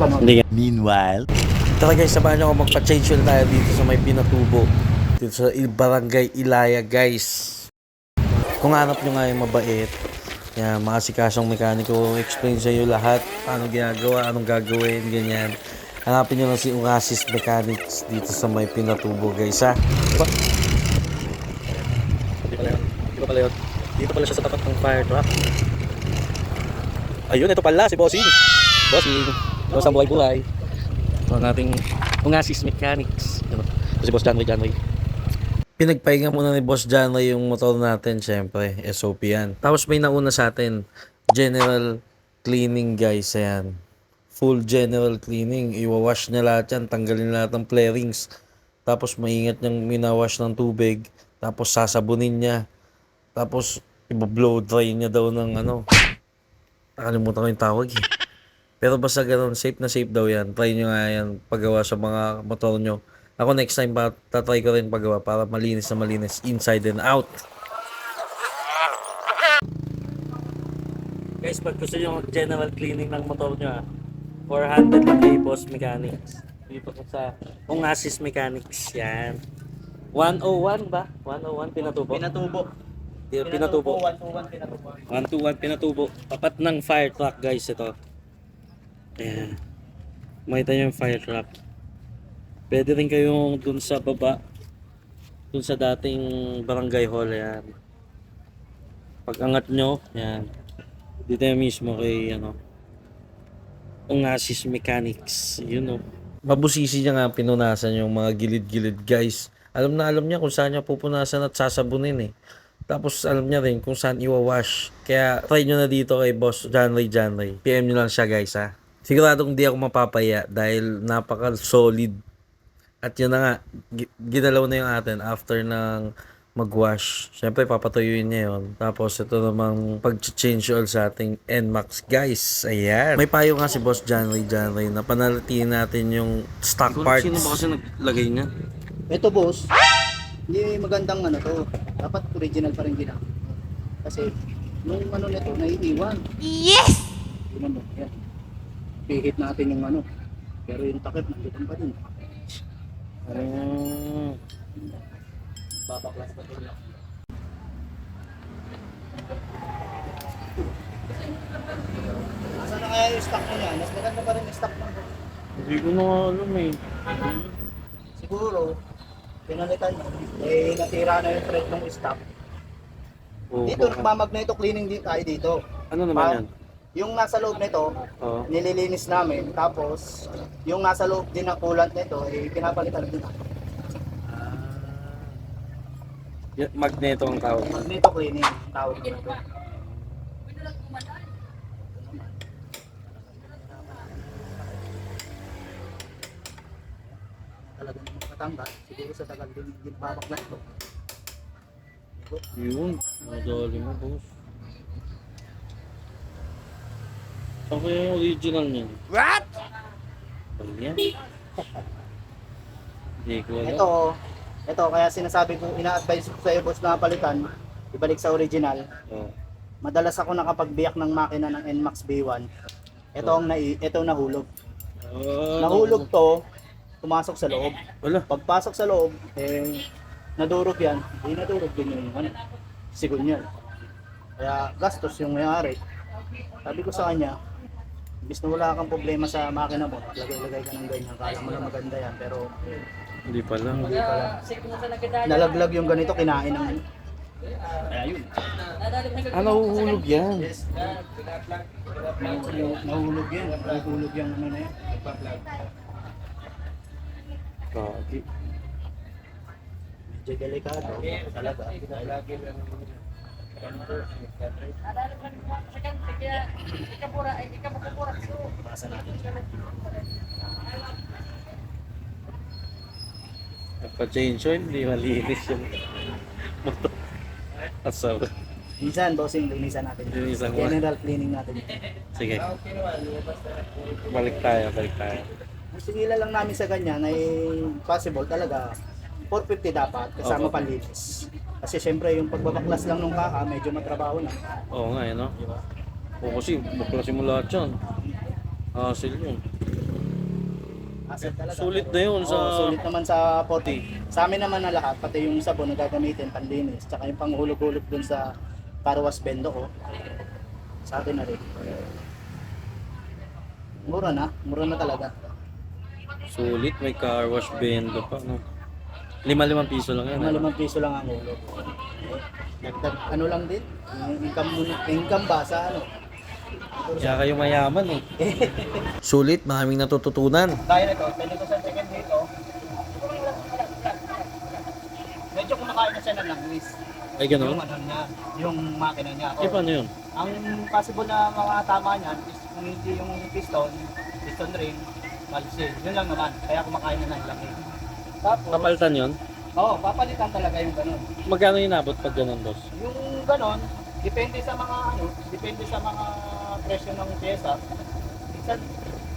ganun. Hindi Meanwhile, Tara guys, sabahan nyo ako magpa-change oil tayo dito sa may pinatubo. Dito sa Barangay Ilaya guys. Kung hanap nyo nga yung mabait, yan, makasikasong mekaniko, explain sa iyo lahat, paano ginagawa, anong gagawin, ganyan. Hanapin nyo lang si Oasis Mechanics dito sa may pinatubo guys ha. Diba? Dito pala yun. Dito pala yun. Dito pala siya sa tapat ng fire truck. Ayun, ito pala si Bossing. Bossing. Boss ang buhay-buhay. Ito ang ating Ungasis Mechanics. Ano? Ito si Boss Janway Janway. Pinagpahinga muna ni Boss Janway yung motor natin, syempre. SOP yan. Tapos may nauna sa atin. General cleaning guys, ayan. Full general cleaning. Iwawash niya lahat yan. Tanggalin lahat ng flarings. Tapos maingat niyang minawash ng tubig. Tapos sasabunin niya. Tapos i-blow dry niya daw ng ano. Nakalimutan ko yung tawag eh. Pero basta ganun, safe na safe daw yan. Try nyo nga yan paggawa sa mga motor nyo. Ako next time pa, tatry ko rin paggawa para malinis na malinis inside and out. Guys, pag gusto nyo general cleaning ng motor nyo, ah, 400 lang kay Boss Mechanics. Dito ko sa Ungasis Mechanics. Yan. 101 ba? 101 pinatubo? Pinatubo. Pinatubo. pinatubo. 121 pinatubo. 121 pinatubo. Tapat ng fire truck guys ito. Ayan. Makita nyo yung fire truck. Pwede rin kayong dun sa baba. Dun sa dating barangay hall. Ayan. Pag angat nyo, ayan. Dito yung mismo kay ano. Ungasis Mechanics. Yun o. Mabusisi niya nga pinunasan yung mga gilid-gilid guys. Alam na alam niya kung saan niya pupunasan at sasabunin eh. Tapos alam niya rin kung saan iwawash. Kaya try nyo na dito kay Boss John Ray John Ray. PM nyo lang siya guys ha. Siguradong di ako mapapaya dahil napaka solid. At yun na nga, gi- ginalaw na yung atin after ng magwash. Siyempre papatuyuin niya yun. Tapos ito namang pag-change oil sa ating NMAX guys. Ayan. May payo nga si Boss John Ray John Ray na panalitin natin yung stock parts. Sino ba kasi naglagay niya? Ito boss, hindi magandang ano to. Dapat original pa rin ginagawa. Kasi nung ano nito, naiiwan. Yes! Yun mo, yan. Pihit natin yung ano. Pero yung takip, nandito pa din. Oh. Babaklas pa din. Asa na kaya yung stock mo yan? Mas maganda pa rin yung stock mo. Hindi ko na alam eh. Siguro, pinalitan mo. Eh, natira na yung thread ng stock. Oo, Dito, nagmamagneto cleaning din tayo dito. Ano naman Pa- yan? Yung nasa loob nito, Oo. nililinis namin. Tapos, yung nasa loob din ng coolant nito, eh, pinapalitan din. Y- magneto ang tawag. Magneto cleaning, tawag nito. Talagang makatanggal. Siguro sa tagal din yung babaklas ko. Yun. Madali mo, boss. Ako yung original niyan. What? Ano yan? Hindi ko alam. Ito, ito kaya sinasabi ko, ina-advise ko sa iyo boss na palitan, ibalik sa original. Oh. Madalas ako nakapagbiyak ng makina ng NMAX B1. Ito ang nai, ito nahulog. Oh, Nahulog to, pumasok sa loob. Wala. Pagpasok sa loob, eh, nadurog yan. Hindi nadurog din yung ano, sigunyal. Kaya gastos yung may-ari. Sabi ko sa kanya, imbis na wala kang problema sa makina mo, lagay-lagay ka ng ganyan. Kala mo lang maganda yan, pero Hindi pala. hindi pala. Nalaglag yung ganito, kinain ng ano. Kaya yun. Ah, nahuhulog yan. Nahu- Nahulog yan. Nahulog yung ano na yan. Kaki. Medyo delikado. Talaga. Natin. Nagpa-change oil, hindi malinis yung motor. Asaw. Minsan, bossing, linisan natin. Linisan mo. General cleaning natin. Sige. Balik tayo, balik tayo. Ang singila lang namin sa ganyan ay possible talaga 450 dapat kasama Opo. panlinis. Kasi syempre yung pagbabaklas lang nung kaka medyo matrabaho na. Oo nga, eh, no? Oo kasi, baklasin mo lahat yan. Hassle yun. Asset talaga. Sulit na yun sa... Oo, sulit naman sa poti. Sa amin naman na lahat, pati yung sabon na gagamitin, panlinis, tsaka yung panghulog-hulog dun sa karwas bendo ko. Sa atin na rin. Mura na, mura na talaga. Sulit, may car wash bendo pa, no? Lima-limang piso lang yan. Ano? limang piso lang ang hulog. Dagdag, ano lang din, yung income, mo- income ba sa ano? Kaya kayo mayaman eh. Sulit, maraming natututunan. Kaya nito, pwede ko sa chicken dito. Medyo kumakain na siya ng langis. Ay, Yung gano'n? ano niya, yung makina niya. Eh, paano yun? Ang possible na mga tama niyan is kung hindi yung piston, piston ring, valve Yun lang naman. Kaya kumakain na ng langis. Tapos, Kapalitan yun? oo, papalitan talaga yung ganun. Magkano inabot pag ganun, boss? Yung ganun, depende sa mga ano, depende sa mga presyo ng pyesa. Minsan,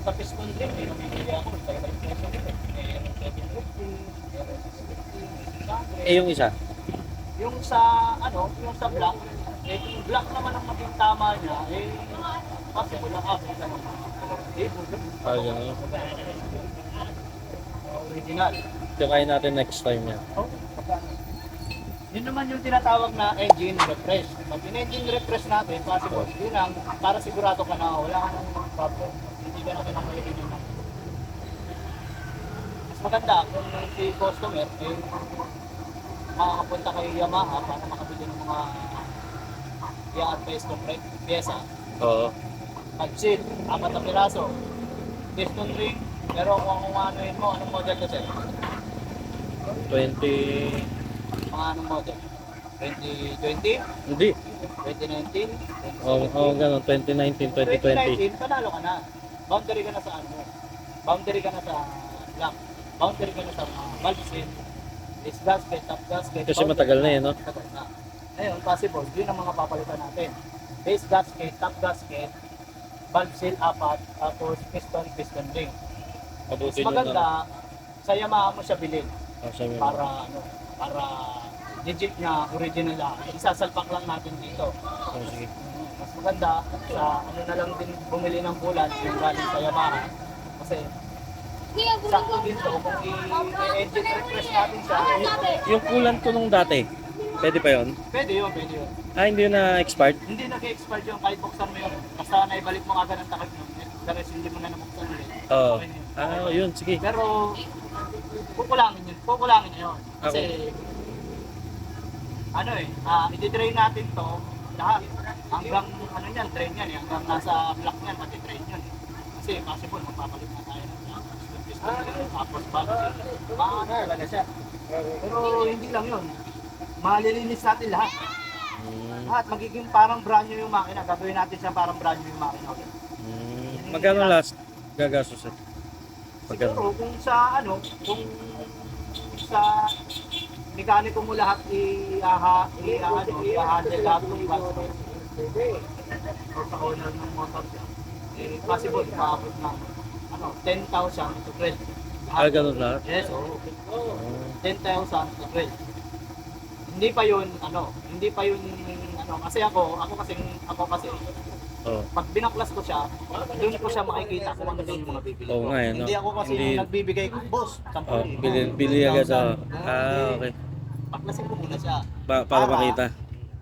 sa piston ring, may namimili ako, sa iba yung presyo nito. Eh, 750, eh, 650, 600. Eh, yung isa? Yung sa ano, yung sa black, eh yung black naman ang maging tama niya, eh kasi wala ka sa mga Ah, gano'n. original. Tirayin natin next time yan. Oh, pagka- yun naman yung tinatawag na engine refresh. Pag in-engine refresh natin, possible, yun ang para sigurado ka na wala kang problem. Hindi ka na kinakailangan yun. Mas maganda kung si customer, eh, makakapunta kay Yamaha para makabili ng mga i-advise kong pyesa. Oo. Pag-seat, apat na piraso. Piston ring, pero kung ano yun mo, anong model kasi? 20... Mga anong model? 2020? Hindi. 2019? Oo, oh, ganun. 2019, 2020. 2019, panalo ka na. Boundary ka na sa ano. Boundary ka na sa black. Boundary ka na sa mga valve seal. Is gasket, top gasket. Kasi matagal na ka eh, no? Matagal na. Ngayon, possible, yun ang mga papalitan natin. Base gasket, top gasket, valve seal apat, tapos piston, piston ring. Mas Mabuti na. maganda, sa Yamaha mo siya bilhin Ah, mo. para ano, para digit niya, original lang. Isasalpak lang natin dito. Oh, sige. Mas maganda sa ano na lang din bumili ng bulan yung galing sa Yamaha. Kasi sakto din to kung i-engine refresh natin siya. Yung kulan ko nung dati, pwede pa yon? Pwede yun, pwede yun. Ah, hindi yun na-expired? Hindi nag-expire yung kahit buksan mo yun. Basta naibalik mo agad ang takip yun. The rest hindi mo na nabuksan ulit. Oo. Okay na yun. Ah, yun. Sige. Pero kukulangin yun. Kukulangin yun. Kasi ano eh, ah i-drain natin to lahat. Hanggang ano yan, drain yan. eh. Hanggang nasa block yan, pati drain yan. eh. Kasi possible, magpapalit na tayo ng block. Tapos bago Maano talaga siya. Pero hindi lang yun. Malilinis natin lahat. Mm, Lahat magiging parang brand new yung makina. Gagawin natin siya parang brand new yung makina. ulit. mm. Magkano last gagastos eh? Siguro kung sa ano, kung sa mekaniko mo lahat i-aha, i-ano, i-handle lahat ng gastos. O sa owner ng motor niya. Eh, possible, maabot ng ano, 10,000 to 12. Ah, ganun lahat? Yes, oo. Oh. 10,000 to 12. Hindi pa yun, ano, hindi pa yun, ano, kasi ako, ako kasi, ako kasi, Oh. pag binaklas ko siya, doon ko siya makikita kung ano yung mga bibili Oo ko. nga, eh, no? Hindi ako kasi Hindi- yung nagbibigay ko, boss, 10,000. Oh, bili, bili agad sa... Ah, okay. Baklasin ko muna siya. Pa, para makita.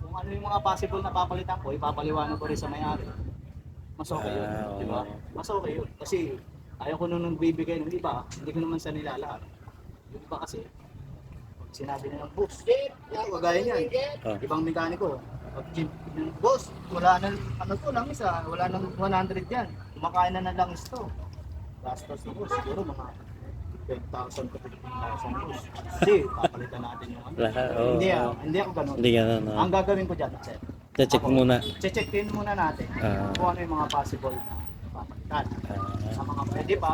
Kung ano yung mga possible na papalitan ko, ipapaliwanag ko rin sa may-ari. Mas okay yun, Ah, oo. di ba? Mas okay yun. Kasi ayaw ko nung nagbibigay ng iba, hindi ko naman sa nilalahat. Yung iba kasi, sinabi na ng boss, ito kagaya niyan, Oh. ibang mekaniko. Pag gin- boss, wala nang, ano to lang isa, wala nang 100 yan. Kumakain na na lang ito. Gastos na boss, siguro mga 10,000 to 15,000 boss. Kasi papalitan natin yung ano. Lahat, oo. hindi, ako, hindi ako ganun. Hindi ganun, no? Ang gagawin ko dyan, sir, Check Ako. muna. check in muna natin Ah. kung ano yung mga possible na papalitan. Ah, Sa mga pwede pa,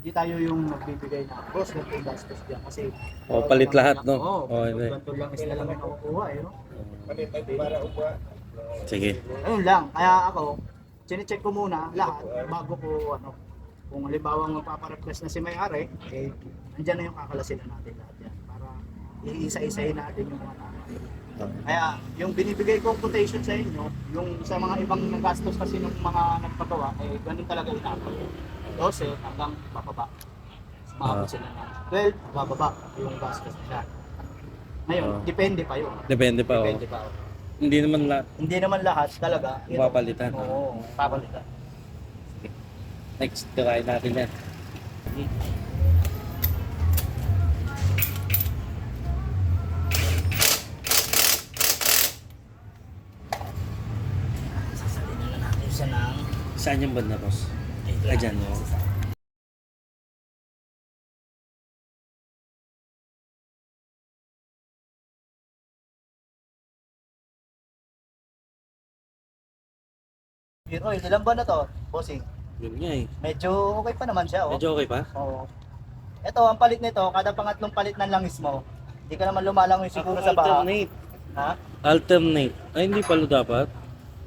hindi tayo yung magbibigay na, boss, ganito yung gastos dyan. Kasi, Oh, palit lahat, no? Oo, Oh, hindi. ganito lang is lang yung nakukuha, eh, no? sige. Ayun lang, kaya ako, chinecheck ko muna lahat bago ko ano, kung halimbawa magpaparequest na si may-ari, eh, andyan na yung kakalasilan natin lahat yan para iisa-isahin natin yung mga tama. Kaya yung binibigay kong quotation sa inyo, yung sa mga ibang nagastos kasi ng mga nagpagawa, eh ganun talaga inapag. 12 hanggang bababa. Umabot Ah. sila ng 12, bababa yung gastos nila. Ngayon, Ah. depende pa yun. Depende pa. Oh. Depende pa. Hindi naman la Hindi naman lahat talaga. ito. Papalitan. Oo, papalitan. next try natin yan. Sasalinin na natin siya ng Saan yung banda, boss? Ah, dyan, no? Gear oil. Ilan ba na to, bossing? Yun nga eh. Medyo okay pa naman siya, oh. Medyo okay pa? Oo. Ito, ang palit nito, kada pangatlong palit ng langis mo, hindi ka naman lumalangoy siguro sa baha. Alternate. Ha? Alternate. Ay, hindi pala dapat.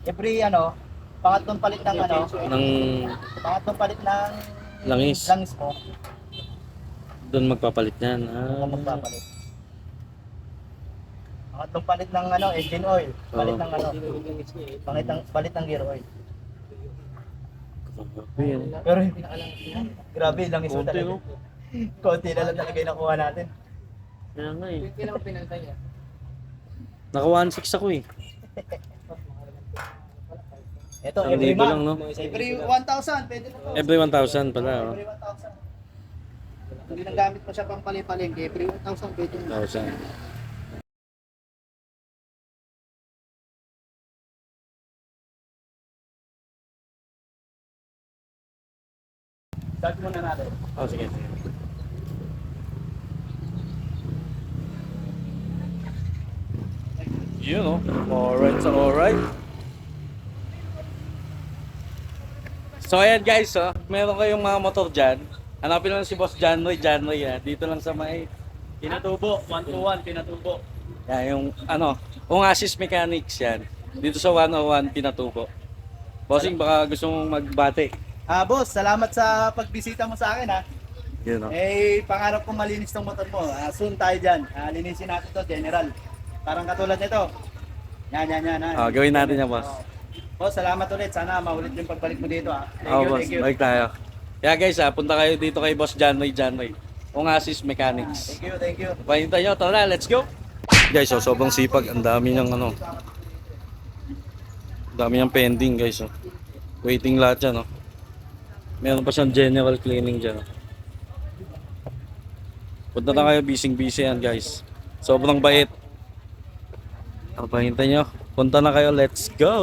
Every ano, pangatlong palit ng ano, Nang pangatlong palit ng Langis. langis mo, doon magpapalit yan. kung Ah. magpapalit. Pangatlong palit ng ano, engine oil, palit Oo. ng ano, palit ng, palit ng gear oil. Grabe yan. Pero grabe, langis mo Konti, talaga. no? Konti na lang talaga yung nakuha natin. Kaya nga eh. Kailan mo pinantay niya? Naka 1.6 ako eh. Ito, Ang every libo month. lang, no? Every 1,000, pwede na to. Every 1,000 pala. Oh. Every 1,000. Kung ginagamit mo siya pang palipalengke, every 1,000 pwede na. 1,000. Start muna natin. Oh, sige. Yun oh. Alright, so alright. So ayan guys, oh, meron kayong mga motor dyan. Hanapin lang si Boss Janroy, Janroy ah. Dito lang sa may, Pinatubo, 1 to 1, pinatubo. yan, yung ano, Ungasis Mechanics yan. Dito sa 101 Pinatubo. Bossing, baka gusto mong magbate. Ah, boss, salamat sa pagbisita mo sa akin ha. Yun oh. Eh, pangarap kong malinis tong motor mo. Ah, soon tayo dyan. Ah, linisin natin to, general. Parang katulad nito. Yan, yan, yan. yan. Ah, gawin natin yan, boss. Boss, salamat ulit. Sana maulit yung pagbalik mo dito ha. Thank Oo, you, boss. thank you. Balik tayo. Kaya guys, ah, punta kayo dito kay Boss Janroy Janroy. Ungasis Mechanics. Thank you, thank you. Pahinta nyo, tara, let's go! Guys, oh, sobrang sipag. Ang dami niyang ano. Ang dami niyang pending guys. Oh. Waiting lahat dyan. Oh. Meron pa siyang general cleaning dyan. Oh. Punta na kayo, bising-busy yan guys. Sobrang bait. Ang pahinta nyo. Punta na kayo, let's go!